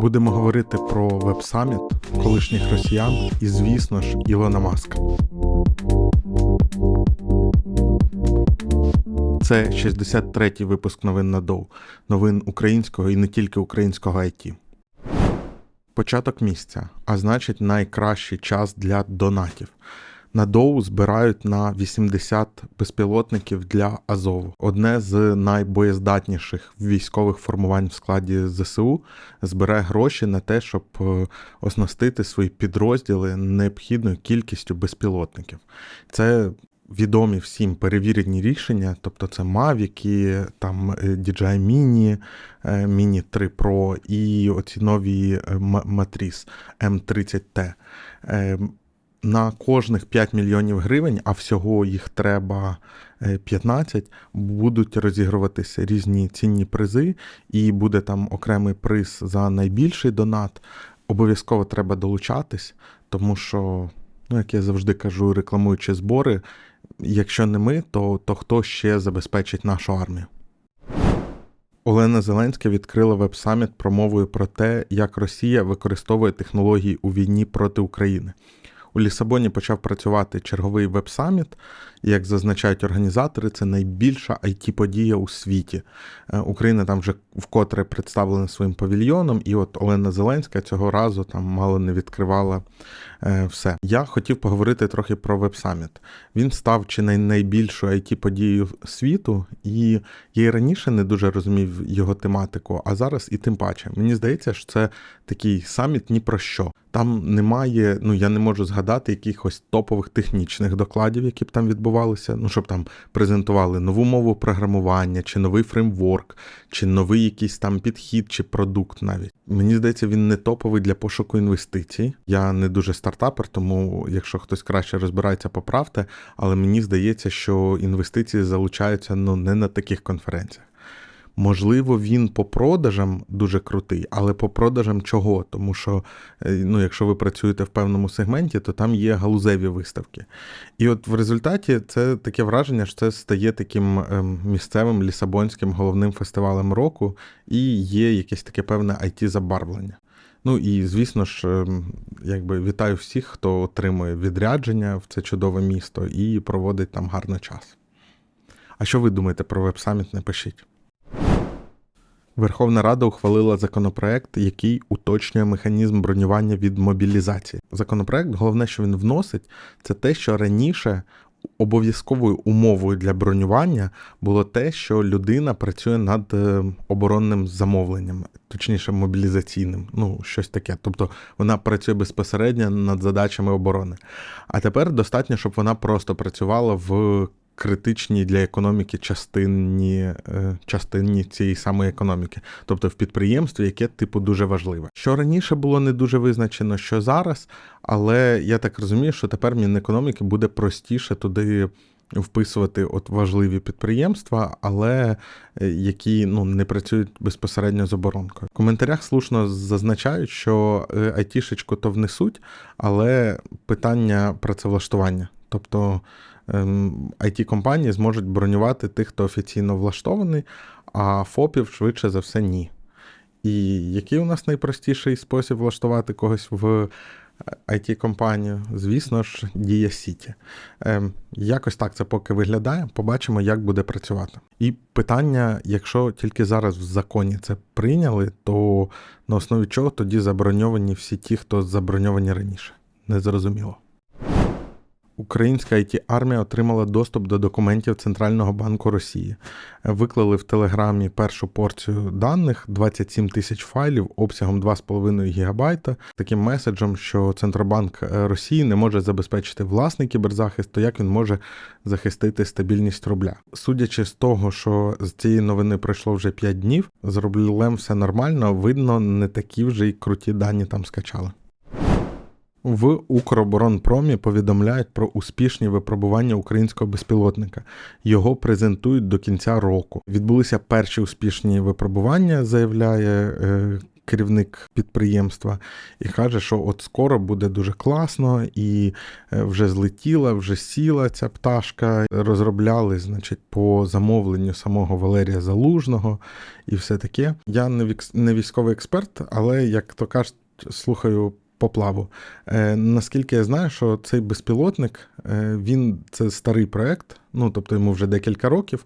Будемо говорити про веб-саміт колишніх росіян і, звісно ж, Ілона Маска. Це 63-й випуск новин на Доу. Новин українського і не тільки українського IT. Початок місяця, а значить найкращий час для донатів. На Доу збирають на 80 безпілотників для Азову. Одне з найбоєздатніших військових формувань в складі ЗСУ збере гроші на те, щоб е, оснастити свої підрозділи необхідною кількістю безпілотників. Це відомі всім перевірені рішення, тобто це Mavic, там е, DJI Mini, е, Mini 3 Pro і оці нові е, М- Matrice M30T. Е, На кожних 5 мільйонів гривень, а всього їх треба е, 15, будуть розігруватися різні цінні призи, і буде там окремий приз за найбільший донат. Обов'язково треба долучатись, тому що, ну як я завжди кажу, рекламуючи збори, якщо не ми, то, то хто ще забезпечить нашу армію? Олена Зеленська відкрила веб-саміт промовою про те, як Росія використовує технології у війні проти України. У Лісабоні почав працювати черговий веб-саміт. Як зазначають організатори, це найбільша it подія у світі. Е, Україна там вже вкотре представлена своїм павільйоном, і от Олена Зеленська цього разу там мало не відкривала е, все. Я хотів поговорити трохи про веб-саміт. Він став чи не найбільшою it подією світу, і я і раніше не дуже розумів його тематику, а зараз і тим паче. Мені здається, що це такий саміт ні про що. Там немає, ну я не можу згадати якихось топових технічних докладів, які б там відбувалися. Ну, щоб там презентували нову мову програмування, чи новий фреймворк, чи новий якийсь там підхід, чи продукт навіть. Мені здається, він не топовий для пошуку інвестицій. Я не дуже стартапер, тому якщо хтось краще розбирається, поправте. Але мені здається, що інвестиції залучаються ну не на таких конференціях. Можливо, він по продажам дуже крутий, але по продажам чого? Тому що, е, ну, якщо ви працюєте в певному сегменті, то там є галузеві виставки. І от в результаті це таке враження, що це стає таким ем, місцевим лісабонським головним фестивалем року, і є якесь таке певне it забарвлення. Ну і звісно ж, ем, якби вітаю всіх, хто отримує відрядження в це чудове місто і проводить там гарний час. А що ви думаєте про веб-саміт? Напишіть. Верховна Рада ухвалила законопроект, який уточнює механізм бронювання від мобілізації. Законопроект, головне, що він вносить, це те, що раніше обов'язковою умовою для бронювання було те, що людина працює над е, оборонним замовленням, точніше мобілізаційним, ну щось таке. Тобто вона працює безпосередньо над задачами оборони. А тепер достатньо, щоб вона просто працювала в критичній для економіки частині, е, частині цієї самої економіки, тобто в підприємстві, яке типу дуже важливе. Що раніше було не дуже визначено, що зараз, але я так розумію, що тепер Мінекономіки буде простіше туди. Вписувати от важливі підприємства, але е, які ну не працюють безпосередньо з оборонкою. В коментарях слушно зазначають, що е, айтішечку то внесуть, але питання працевлаштування. Тобто it компанії зможуть бронювати тих, хто офіційно влаштований, а ФОПів швидше за все ні. І який у нас найпростіший спосіб влаштувати когось в it компанію Звісно ж, Дія Сіті. Ем, якось так це поки виглядає. Побачимо, як буде працювати. І питання: якщо тільки зараз в законі це прийняли, то на основі чого тоді заброньовані всі ті, хто заброньовані раніше? Незрозуміло. Українська it армія отримала доступ до документів Центрального банку Росії. Виклали в Телеграмі першу порцію даних 27 тисяч файлів обсягом 2,5 гігабайта. Таким меседжем, що Центробанк е, Росії не може забезпечити власний кіберзахист, то як він може захистити стабільність рубля. Судячи з того, що з цієї новини пройшло вже 5 днів, з рублем все нормально, видно, не такі вже й круті дані там скачали. В Укроборонпромі повідомляють про успішні випробування українського безпілотника. Його презентують до кінця року. Відбулися перші успішні випробування, заявляє е, керівник підприємства, і каже, що от скоро буде дуже класно, і е, вже злетіла, вже сіла ця пташка. Розробляли, значить, по замовленню самого Валерія Залужного і все таке. Я не військовий експерт, але як то кажуть, слухаю. Поплаву. Е, наскільки я знаю, що цей безпілотник, е, він це старий проект, ну тобто йому вже декілька років,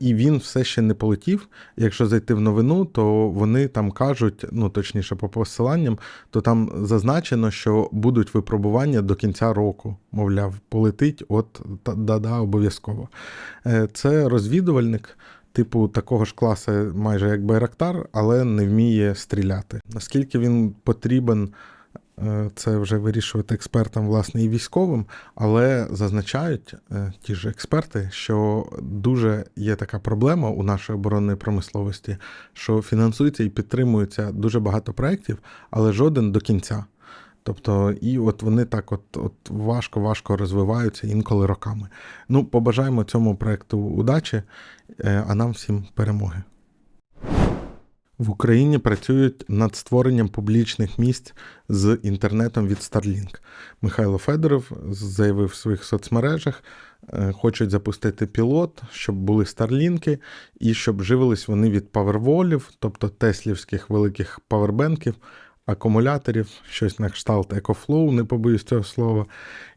і він все ще не полетів. Якщо зайти в новину, то вони там кажуть, ну точніше, по посиланням, то там зазначено, що будуть випробування до кінця року. Мовляв, полетить, от да-да, обов'язково. Е, Це розвідувальник. Типу такого ж класу, майже як Байрактар, але не вміє стріляти. Наскільки він потрібен, це вже вирішувати експертам, власне, і військовим, але зазначають е, ті ж експерти, що дуже є така проблема у нашої оборонної промисловості, що фінансується і підтримується дуже багато проєктів, але жоден до кінця. Тобто, і от вони так от, от важко-важко розвиваються інколи роками. Ну, побажаємо цьому проєкту удачі, е, а нам всім перемоги. В Україні працюють над створенням публічних місць з інтернетом від Starlink. Михайло Федоров заявив в своїх соцмережах, е, хочуть запустити пілот, щоб були старлінки, і щоб живились вони від паверволів, тобто теслівських великих павербенків, акумуляторів, щось на кшталт EcoFlow, не побоюсь цього слова.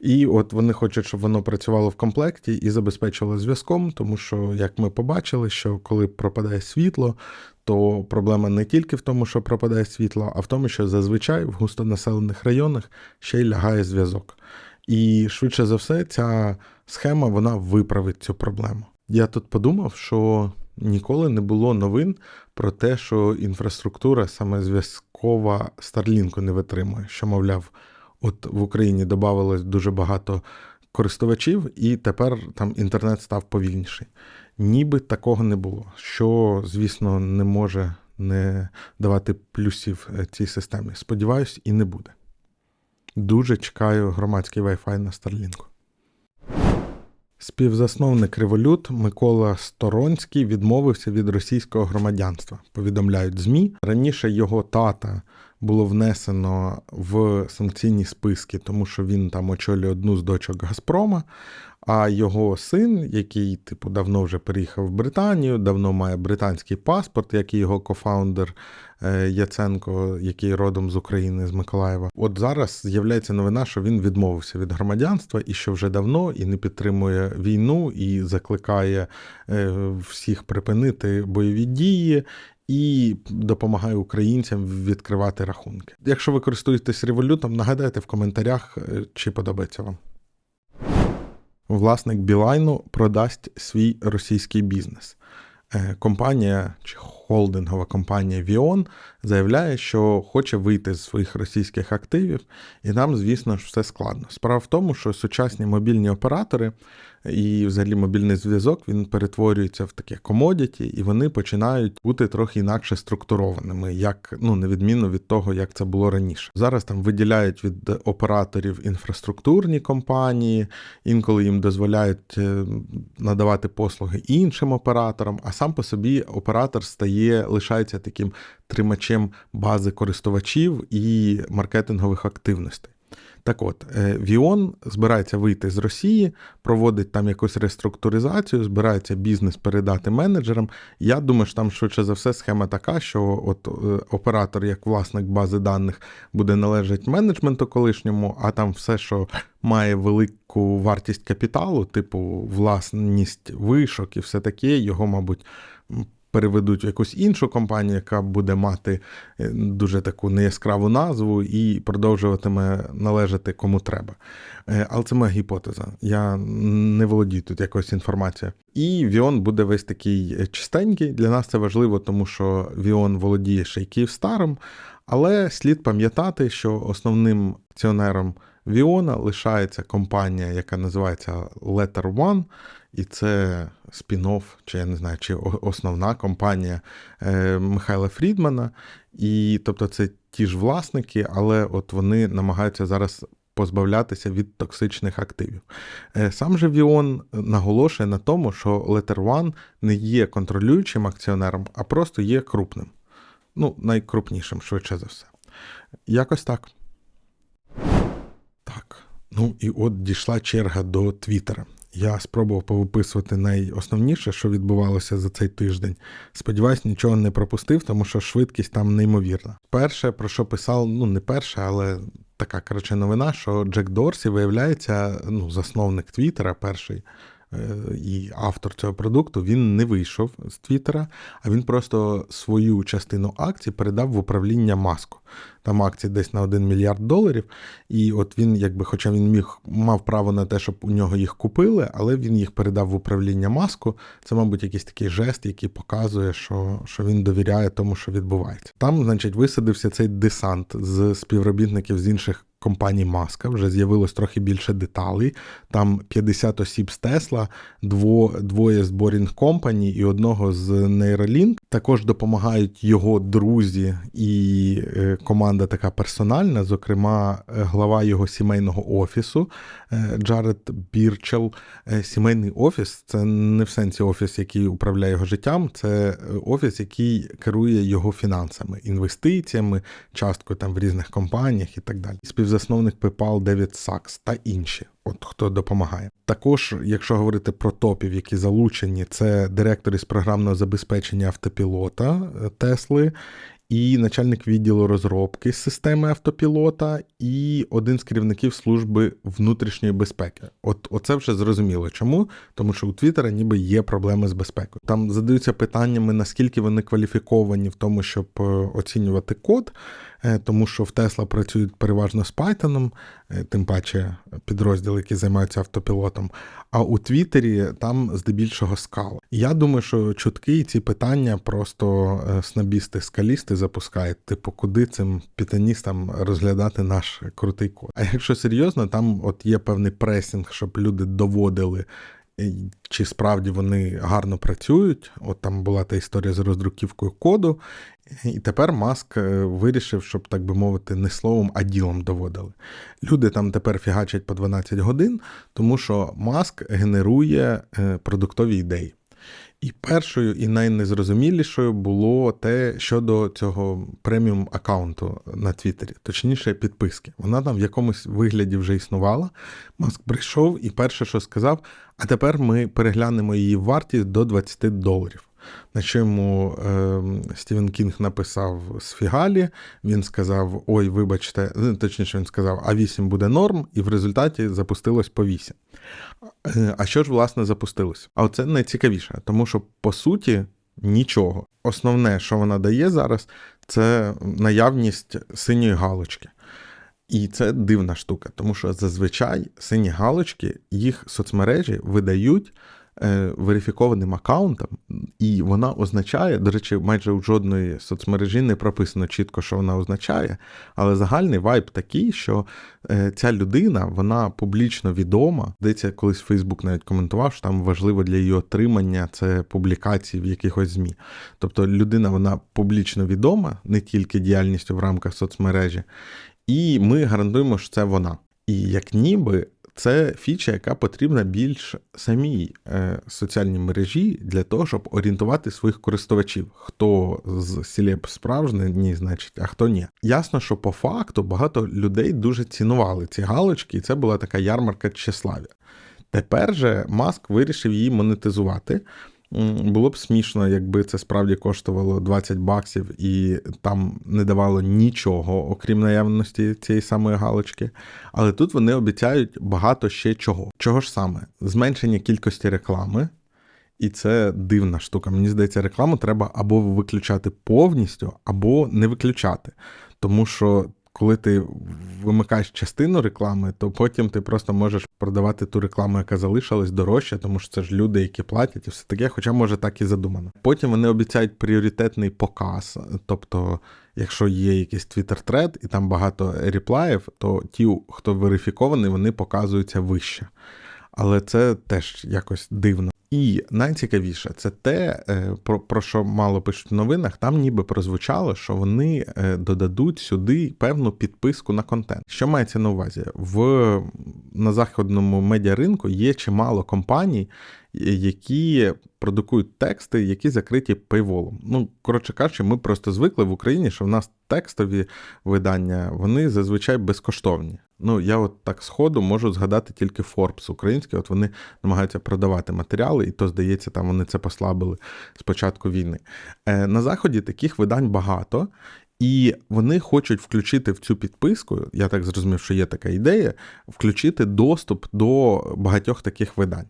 І от вони хочуть, щоб воно працювало в комплекті і забезпечувало зв'язком, тому що, як ми побачили, що коли пропадає світло, то проблема не тільки в тому, що пропадає світло, а в тому, що зазвичай в густонаселених районах ще й лягає зв'язок. І швидше за все, ця схема вона виправить цю проблему. Я тут подумав, що ніколи не було новин про те, що інфраструктура саме зв'язкова Старлінку не витримує. Що, мовляв, от в Україні додавалось дуже багато користувачів, і тепер там інтернет став повільніший. Ніби такого не було, що, звісно, не може не давати плюсів е, цій системі. Сподіваюсь, і не буде. Дуже чекаю громадський Wi-Fi на Старлінку. Співзасновник револют Микола Сторонський відмовився від російського громадянства. Повідомляють ЗМІ. Раніше його тата було внесено в санкційні списки, тому що він там очолює одну з дочок Газпрома. А його син, який, типу, давно вже переїхав в Британію, давно має британський паспорт, як і його кофаундер е, Яценко, який родом з України, з Миколаєва. От зараз з'являється новина, що він відмовився від громадянства і що вже давно і не підтримує війну, і закликає е, всіх припинити бойові дії. І допомагає українцям відкривати рахунки. Якщо ви користуєтесь револютом, нагадайте в коментарях, е, чи подобається вам. Власник Білайну продасть свій російський бізнес. Е, Компанія чи холдингова компанія Віон заявляє, що хоче вийти з своїх російських активів, і нам, звісно ж, все складно. Справа в тому, що сучасні мобільні оператори і взагалі мобільний зв'язок він перетворюється в таке комодіті, і вони починають бути трохи інакше структурованими, як ну на відміну від того, як це було раніше. Зараз там виділяють від операторів інфраструктурні компанії, інколи їм дозволяють е, надавати послуги іншим операторам, а сам по собі оператор стає лишається таким тримачем бази користувачів і маркетингових активностей. Так от, е, Віон збирається вийти з Росії, проводить там якусь реструктуризацію, збирається бізнес передати менеджерам. Я думаю, що там швидше за все схема така, що от е, оператор, як власник бази даних, буде належати менеджменту колишньому, а там все, що має велику вартість капіталу, типу власність вишок і все таке, його, мабуть, переведуть в якусь іншу компанію, яка буде мати е, дуже таку неяскраву назву і продовжуватиме належати кому треба. Е, Але це моя гіпотеза. Я не володію тут якоюсь інформацією. І Віон буде весь такий е, чистенький. Для нас це важливо, тому що Віон володіє ще й Київстаром, але слід пам'ятати, що основним акціонером Віона лишається компанія, яка називається Letter One, і це спін-офф, чи я не знаю, чи основна компанія е, Михайла Фрідмана. І тобто це ті ж власники, але от вони намагаються зараз позбавлятися від токсичних активів. Е, Сам же Віон наголошує на тому, що Letter One не є контролюючим акціонером, а просто є крупним. Ну, найкрупнішим, швидше за все. Якось так. Ну і от дійшла черга до Твіттера. Я спробував повиписувати найосновніше, що відбувалося за цей тиждень. Сподіваюсь, нічого не пропустив, тому що швидкість там неймовірна. Перше, про що писав, ну не перше, але така коротше новина, що Джек Дорсі виявляється, ну, засновник Твіттера, перший і автор цього продукту, він не вийшов з Твіттера, а він просто свою частину акцій передав в управління маску. Там акції десь на 1 мільярд доларів. І от він, якби, хоча він міг мав право на те, щоб у нього їх купили, але він їх передав в управління маску. Це, мабуть, якийсь такий жест, який показує, що, що він довіряє тому, що відбувається. Там, значить, висадився цей десант з співробітників з інших. Компанії Маска вже з'явилось трохи більше деталей. Там 50 осіб з Тесла, дво, двоє з Boring Company і одного з Neuralink. Також допомагають його друзі і е, команда така персональна, зокрема, е, глава його сімейного офісу е, Джаред Бірчел. Сімейний офіс це не в сенсі офіс, який управляє його життям, це офіс, який керує його фінансами, інвестиціями, часткою там в різних компаніях і так далі. Співзасновник PayPal Девід Сакс та інші. От хто допомагає. Також, якщо говорити про топів, які залучені, це директор із програмного забезпечення автопілота Тесли, і начальник відділу розробки системи автопілота, і один з керівників служби внутрішньої безпеки. От оце вже зрозуміло. Чому? Тому що у Твіттера ніби є проблеми з безпекою. Там задаються питаннями, наскільки вони кваліфіковані в тому, щоб е, оцінювати код. Е, тому що в Тесла працюють переважно з Python, е, тим паче підрозділи, які займаються автопілотом. А у Твіттері там здебільшого скала. Я думаю, що чутки і ці питання просто е, снабісти, скалісти запускають, типу, куди цим пітаністам розглядати наш крутий код. А якщо серйозно, там от є певний пресінг, щоб люди доводили. Чи справді вони гарно працюють? От там була та історія з роздруківкою коду, і тепер Маск е, вирішив, щоб, так би мовити, не словом, а ділом доводили. Люди там тепер фігачать по 12 годин, тому що Маск генерує е, продуктові ідеї. І першою і найнезрозумілішою було те щодо цього преміум аккаунту на Твіттері, точніше, підписки. Вона там в якомусь вигляді вже існувала. Маск прийшов і перше, що сказав: а тепер ми переглянемо її вартість до 20 доларів. На що йому е, Стівен Кінг написав з Фігалі, він сказав: Ой, вибачте, ну, точніше, він сказав, а 8 буде норм, і в результаті запустилось по 8. Е, а що ж, власне, запустилось? А оце найцікавіше, тому що по суті нічого. Основне, що вона дає зараз, це наявність синьої галочки. І це дивна штука, тому що зазвичай сині галочки їх соцмережі видають Е, верифікованим аккаунтом, і вона означає, до речі, майже у жодної соцмережі не прописано чітко, що вона означає, але загальний вайб такий, що е, ця людина вона публічно відома. Здається, колись Фейсбук навіть коментував, що там важливо для її отримання це публікації в якихось ЗМІ. Тобто людина вона публічно відома, не тільки діяльністю в рамках соцмережі, і ми гарантуємо, що це вона. І як ніби це фіча, яка потрібна більш самій е, соціальній мережі для того, щоб орієнтувати своїх користувачів, хто з селеб справжній, ні, значить, а хто ні. Ясно, що по факту багато людей дуже цінували ці галочки, і це була така ярмарка тщеслав'я. Тепер же Маск вирішив її монетизувати. Було б смішно, якби це справді коштувало 20 баксів і там не давало нічого, окрім наявності цієї самої галочки. Але тут вони обіцяють багато ще чого. Чого ж саме? Зменшення кількості реклами. І це дивна штука. Мені здається, рекламу треба або виключати повністю, або не виключати. Тому що коли ти вимикаєш частину реклами, то потім ти просто можеш продавати ту рекламу, яка залишилась дорожче, тому що це ж люди, які платять, і все таке, хоча може так і задумано. Потім вони обіцяють пріоритетний показ. Тобто, якщо є якийсь твіттер тред і там багато реплаїв, то ті, хто верифікований, вони показуються вище. Але це теж якось дивно. І найцікавіше це те, е, про про що мало пишуть в новинах. Там ніби прозвучало, що вони е, додадуть сюди певну підписку на контент. Що мається на увазі? В на західному медіаринку є чимало компаній, які продукують тексти, які закриті пейволом. Ну, коротше кажучи, ми просто звикли в Україні, що в нас текстові видання вони зазвичай безкоштовні. Ну, я от так сходу можу згадати тільки Forbes український. От вони намагаються продавати матеріали, і то, здається, там вони це послабили з початку війни. Е, На заході таких видань багато. І вони хочуть включити в цю підписку, я так зрозумів, що є така ідея, включити доступ до багатьох таких видань.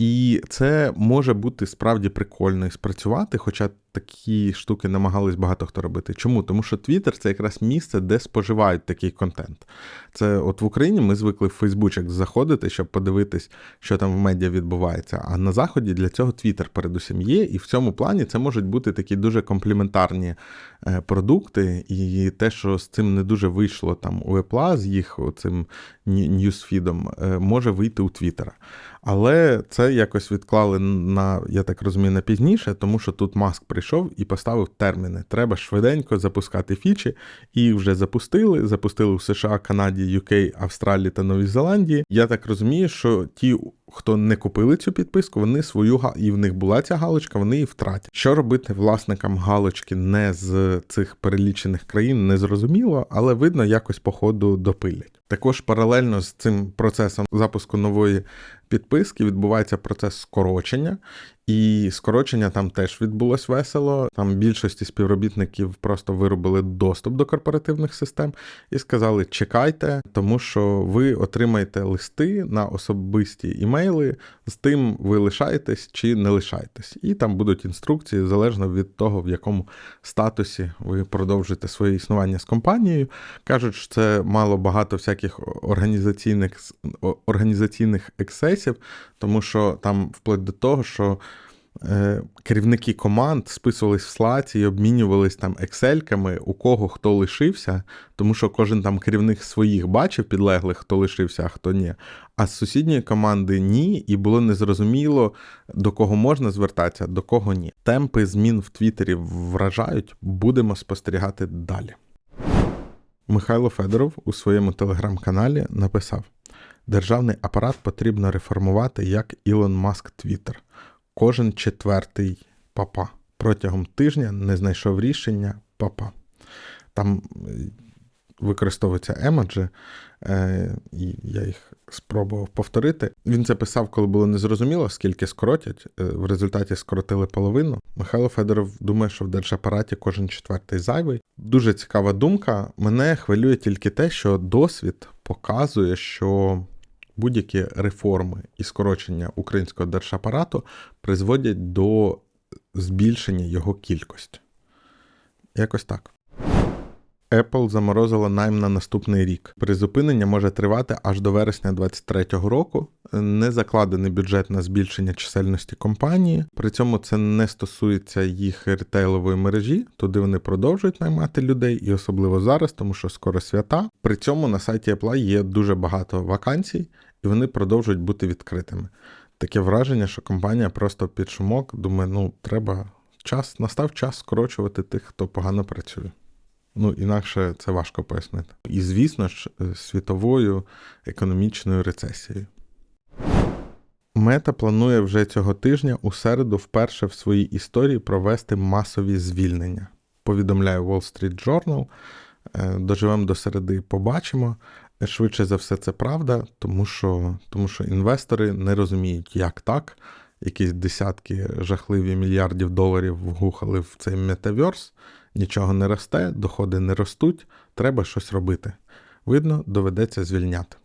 І це може бути справді прикольно і спрацювати, хоча такі штуки намагались багато хто робити. Чому? Тому що Twitter це якраз місце, де споживають такий контент. Це от в Україні ми звикли в Фейсбучок заходити, щоб подивитись, що там в медіа відбувається. А на заході для цього Twitter передусім є, і в цьому плані це можуть бути такі дуже компліментарні е, продукти, і те, що з цим не дуже вийшло там у Apple, з їх цим ньюсфідом, е, може вийти у Твіттера. Але це якось відклали на, я так розумію, на пізніше, тому що тут Маск прийшов і поставив терміни. Треба швиденько запускати фічі, і вже запустили. Запустили в США, Канаді, UK, Австралії та Новій Зеландії. Я так розумію, що ті, хто не купили цю підписку, вони свою і в них була ця галочка, вони її втратять. Що робити власникам галочки не з цих перелічених країн, не зрозуміло, але видно, якось по ходу допилять. Також паралельно з цим процесом запуску нової підписки відбувається процес скорочення, і скорочення там теж відбулось весело. Там більшості співробітників просто виробили доступ до корпоративних систем і сказали: чекайте, тому що ви отримаєте листи на особисті імейли з тим, ви лишаєтесь чи не лишаєтесь. І там будуть інструкції залежно від того, в якому статусі ви продовжуєте своє існування з компанією. Кажуть, що це мало багато всяких організаційних організаційних ексесів, тому що там вплоть до того, що керівники команд списувались в слаці і обмінювались там ексельками, у кого хто лишився, тому що кожен там керівник своїх бачив підлеглих, хто лишився, а хто ні. А з сусідньої команди ні, і було незрозуміло, до кого можна звертатися, до кого ні. Темпи змін в Твіттері вражають, будемо спостерігати далі. Михайло Федоров у своєму телеграм-каналі написав: Державний апарат потрібно реформувати як Ілон Маск Твіттер. Кожен четвертий папа. Протягом тижня не знайшов рішення папа. Там е, використовуються емоджі, е, і я їх спробував повторити. Він це писав, коли було незрозуміло, скільки скоротять. Е, В результаті скоротили половину. Михайло Федоров думає, що в держапараті кожен четвертий зайвий. Дуже цікава думка. Мене хвилює тільки те, що досвід показує, що будь-які реформи і скорочення українського держапарату призводять до збільшення його кількості. Якось так. Apple заморозила найм на наступний рік. Призупинення може тривати аж до вересня 2023 року. Не закладений бюджет на збільшення чисельності компанії. При цьому це не стосується їх ретейлової мережі, туди вони продовжують наймати людей, і особливо зараз, тому що скоро свята. При цьому на сайті Apple є дуже багато вакансій, і вони продовжують бути відкритими. Таке враження, що компанія просто під шумок думає, ну треба час, настав час скорочувати тих, хто погано працює. Ну, інакше це важко пояснити. І, звісно ж, е, світовою економічною рецесією. Мета планує вже цього тижня у середу вперше в своїй історії провести масові звільнення. Повідомляє Wall Street Journal. Е, Доживемо до середи, побачимо. Швидше за все, це правда, тому що, тому що інвестори не розуміють, як так. Якісь десятки жахливі мільярдів доларів вгухали в цей метаверс, нічого не росте, доходи не ростуть, треба щось робити. Видно, доведеться звільняти.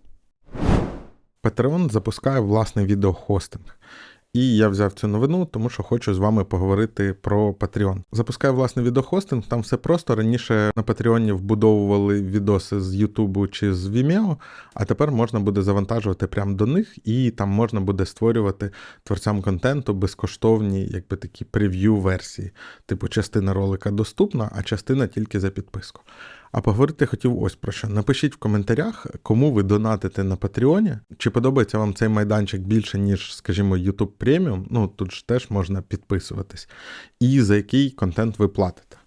Patreon запускає власний відеохостинг. І я взяв цю новину, тому що хочу з вами поговорити про Patreon. Запускаю власний відеохостинг, там все просто. Раніше на Patreon вбудовували відоси з Ютубу чи з Vimeo, а тепер можна буде завантажувати прямо до них, і там можна буде створювати творцям контенту безкоштовні, якби такі прев'ю-версії. Типу, частина ролика доступна, а частина тільки за підписку. А поговорити хотів ось про що. Напишіть в коментарях, кому ви донатите на Патреоні. Чи подобається вам цей майданчик більше, ніж, скажімо, YouTube Premium, ну тут ж теж можна підписуватись, і за який контент ви платите.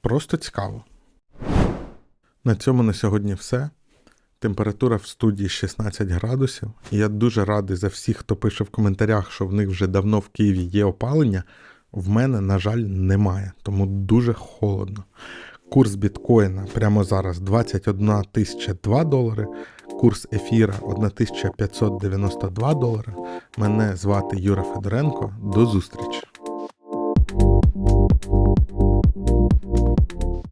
Просто цікаво. На цьому на сьогодні все. Температура в студії 16 градусів. І я дуже радий за всіх, хто пише в коментарях, що в них вже давно в Києві є опалення. В мене, на жаль, немає, тому дуже холодно. Курс біткоїна прямо зараз 21 тисяча 2 долари. Курс ефіра 1592 долари. Мене звати Юра Федоренко. До зустрічі!